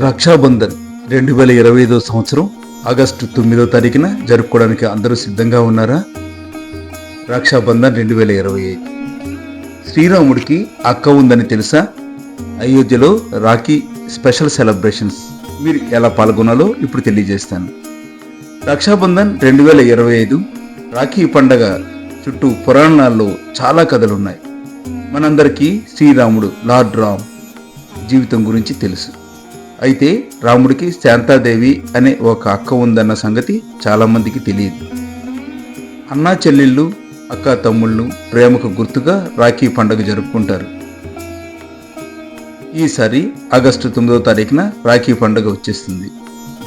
రక్షాబంధన్ రెండు వేల ఇరవై ఐదో సంవత్సరం ఆగస్టు తొమ్మిదో తారీఖున జరుపుకోవడానికి అందరూ సిద్ధంగా ఉన్నారా? రక్షాబంధన్ రెండు వేల ఇరవై ఐదు. శ్రీరాముడికి అక్క ఉందని తెలుసా? అయోధ్యలో రాఖీ స్పెషల్ సెలబ్రేషన్స్. మీరు ఎలా పాల్గొనాలో ఇప్పుడు తెలియజేస్తాను. రక్షాబంధన్ రెండు వేల ఇరవై ఐదు రాఖీ పండగ చుట్టూ పురాణాల్లో చాలా కథలున్నాయి. మనందరికీ శ్రీరాముడు లార్డ్ రామ్ జీవితం గురించి తెలుసు. అయితే రాముడికి శాంతాదేవి అనే ఒక అక్క ఉందన్న సంగతి చాలామందికి తెలియదు. అన్నా చెల్లెళ్ళు అక్క తమ్ముళ్ళు ప్రేమకు గుర్తుగా రాఖీ పండుగ జరుపుకుంటారు. ఈసారి ఆగస్టు తొమ్మిదో తారీఖున రాఖీ పండుగ వచ్చేస్తుంది.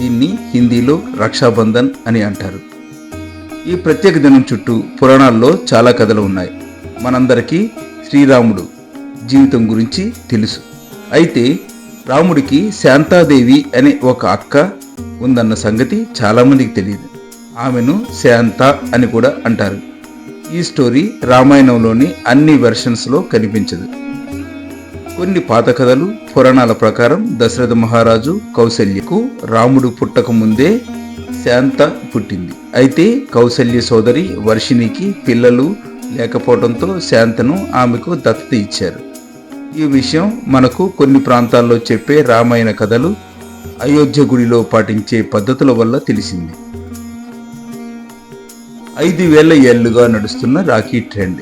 దీన్ని హిందీలో రక్షాబంధన్ అని అంటారు. ఈ ప్రత్యేక దినం చుట్టూ పురాణాల్లో చాలా కథలు ఉన్నాయి. మనందరికీ శ్రీరాముడు జీవితం గురించి తెలుసు. అయితే రాముడికి శాంతాదేవి అనే ఒక అక్క ఉందన్న సంగతి చాలామందికి తెలియదు. ఆమెను శాంత అని కూడా అంటారు. ఈ స్టోరీ రామాయణంలోని అన్ని వెర్షన్స్లో కనిపించదు. కొన్ని పాత కథలు పురాణాల ప్రకారం దశరథ మహారాజు కౌశల్యకు రాముడు పుట్టక ముందే శాంత పుట్టింది. అయితే కౌశల్య సోదరి వర్షినికి పిల్లలు లేకపోవడంతో శాంతను ఆమెకు దత్తత ఇచ్చారు. ఈ విషయం మనకు కొన్ని ప్రాంతాల్లో చెప్పే రామాయణ కథలు అయోధ్య గుడిలో పాటించే పద్ధతుల వల్ల తెలిసింది. ఐదు వేల ఏళ్ళుగా నడుస్తున్న రాఖీ ట్రెండ్.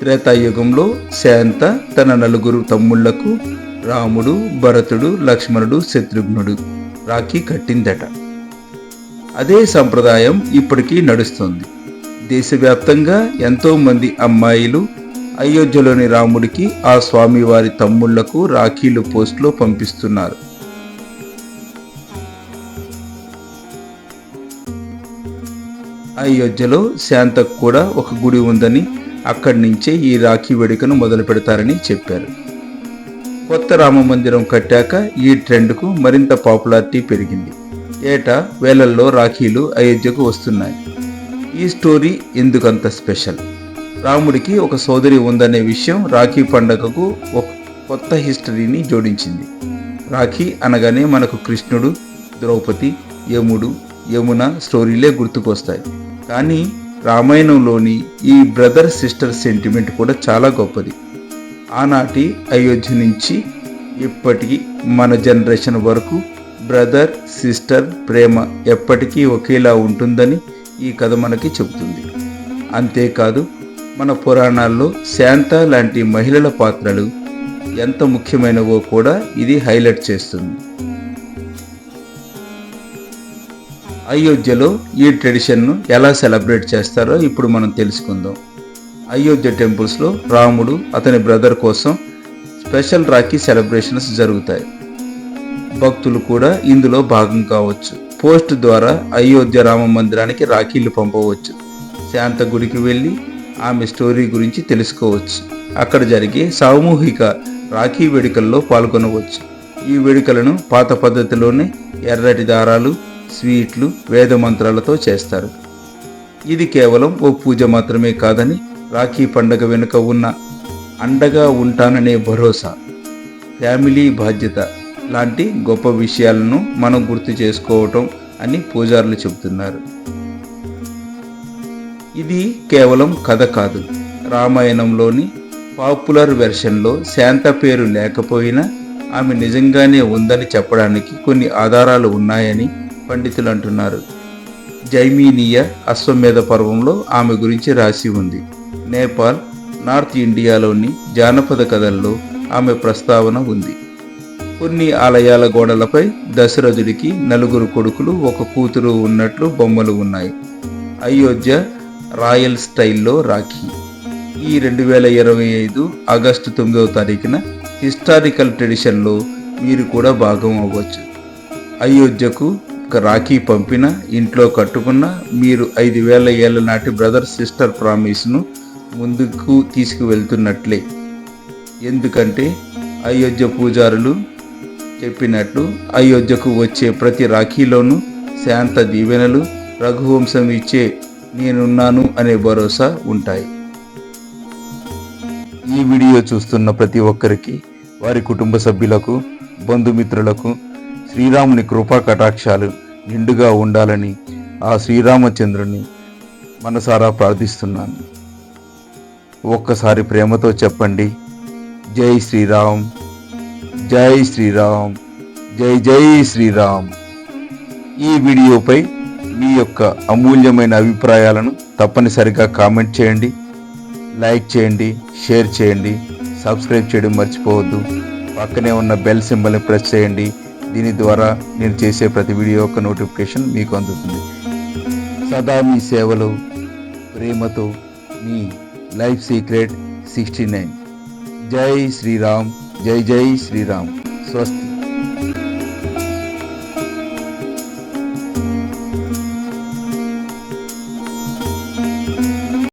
త్రేతాయుగంలో శాంత తన నలుగురు తమ్ముళ్ళకు రాముడు భరతుడు లక్ష్మణుడు శత్రుఘ్నుడు రాఖీ కట్టిందట. అదే సంప్రదాయం ఇప్పటికీ నడుస్తుంది. దేశవ్యాప్తంగా ఎంతోమంది అమ్మాయిలు అయోధ్యలోని రాముడికి ఆ స్వామివారి తమ్ముళ్ళకు రాఖీలు పోస్టులో పంపిస్తున్నారు. అయోధ్యలో శాంతకు కూడా ఒక గుడి ఉందని అక్కడి నుంచే ఈ రాఖీ వేడుకను మొదలు పెడతారని చెప్పారు. కొత్త రామ మందిరం కట్టాక ఈ ట్రెండ్కు మరింత పాపులారిటీ పెరిగింది. ఏటా వేలల్లో రాఖీలు అయోధ్యకు వస్తున్నాయి. ఈ స్టోరీ ఎందుకంత స్పెషల్? రాముడికి ఒక సోదరి ఉందనే విషయం రాఖీ పండగకు ఒక కొత్త హిస్టరీని జోడించింది. రాఖీ అనగానే మనకు కృష్ణుడు ద్రౌపది యముడు యమున స్టోరీలే గుర్తుకొస్తాయి. కానీ రామాయణంలోని ఈ బ్రదర్ సిస్టర్ సెంటిమెంట్ కూడా చాలా గొప్పది. ఆనాటి అయోధ్య నుంచి ఇప్పటికీ మన జనరేషన్ వరకు బ్రదర్ సిస్టర్ ప్రేమ ఎప్పటికీ ఒకేలా ఉంటుందని ఈ కథ మనకి చెబుతుంది. అంతేకాదు మన పురాణాల్లో శాంత లాంటి మహిళల పాత్రలు ఎంత ముఖ్యమైనవో కూడా ఇది హైలైట్ చేస్తుంది. అయోధ్యలో ఈ ట్రెడిషన్ను ఎలా సెలబ్రేట్ చేస్తారో ఇప్పుడు మనం తెలుసుకుందాం. అయోధ్య టెంపుల్స్లో రాముడు అతని బ్రదర్ కోసం స్పెషల్ రాఖీ సెలబ్రేషన్స్ జరుగుతాయి. భక్తులు కూడా ఇందులో భాగం కావచ్చు. పోస్ట్ ద్వారా అయోధ్య రామ మందిరానికి రాఖీలు పంపవచ్చు. శాంత గుడికి వెళ్ళి ఆమె స్టోరీ గురించి తెలుసుకోవచ్చు. అక్కడ జరిగే సామూహిక రాఖీ వేడుకల్లో పాల్గొనవచ్చు. ఈ వేడుకలను పాత పద్ధతిలోనే ఎర్రటి దారాలు స్వీట్లు వేద మంత్రాలతో చేస్తారు. ఇది కేవలం ఓ పూజ మాత్రమే కాదని రాఖీ పండగ వెనుక ఉన్న అండగా ఉంటాననే భరోసా ఫ్యామిలీ బాధ్యత లాంటి గొప్ప విషయాలను మనం గుర్తు చేసుకోవటం అని పూజారులు చెబుతున్నారు. ఇది కేవలం కథ కాదు. రామాయణంలోని పాపులర్ వెర్షన్లో శాంత పేరు లేకపోయినా ఆమె నిజంగానే ఉందని చెప్పడానికి కొన్ని ఆధారాలు ఉన్నాయని పండితులు అంటున్నారు. జైమీనియ అశ్వమేధ పర్వంలో ఆమె గురించి రాసి ఉంది. నేపాల్ నార్త్ ఇండియాలోని జానపద కథల్లో ఆమె ప్రస్తావన ఉంది. కొన్ని ఆలయాల గోడలపై దశరథుడికి నలుగురు కొడుకులు ఒక కూతురు ఉన్నట్లు బొమ్మలు ఉన్నాయి. అయోధ్య రాయల్ స్టైల్లో రాఖీ. ఈ రెండు వేల ఇరవై ఐదు ఆగస్టు తొమ్మిదవ తారీఖున హిస్టారికల్ ట్రెడిషన్లో మీరు కూడా భాగం అవ్వచ్చు. అయోధ్యకు ఒక రాఖీ పంపిన ఇంట్లో కట్టుకున్న మీరు ఐదు వేల ఏళ్ళ నాటి బ్రదర్ సిస్టర్ ప్రామిస్ను ముందుకు తీసుకువెళ్తున్నట్లే. ఎందుకంటే అయోధ్య పూజారులు చెప్పినట్లు అయోధ్యకు వచ్చే ప్రతి రాఖీలోనూ శాంత దీవెనలు రఘువంశం ఇచ్చే నేనున్నాను అనే భరోసా ఉంటాయి. ఈ వీడియో చూస్తున్న ప్రతి ఒక్కరికి వారి కుటుంబ సభ్యులకు బంధుమిత్రులకు శ్రీరాముని కృపా కటాక్షాలు నిండుగా ఉండాలని ఆ శ్రీరామచంద్రుని మనసారా ప్రార్థిస్తున్నాను. ఒక్కసారి ప్రేమతో చెప్పండి. జై శ్రీరామ్. జై శ్రీరామ్. జై జై శ్రీరామ్. ఈ వీడియోపై మీ యొక్క అమూల్యమైన అభిప్రాయాలను తప్పనిసరిగా కామెంట్ చేయండి లైక్ చేయండి షేర్ చేయండి సబ్స్క్రైబ్ చేయడం మర్చిపోవద్దు. పక్కనే ఉన్న బెల్ సింబల్ని ప్రెస్ చేయండి. దీని ద్వారా నేను చేసే ప్రతి వీడియో యొక్క నోటిఫికేషన్ మీకు అందుతుంది. సదా మీ సేవలు ప్రేమతో మీ లైఫ్ సీక్రెట్ సిక్స్టీ నైన్. జై శ్రీరామ్ జై జై శ్రీరామ్. స్వస్తి.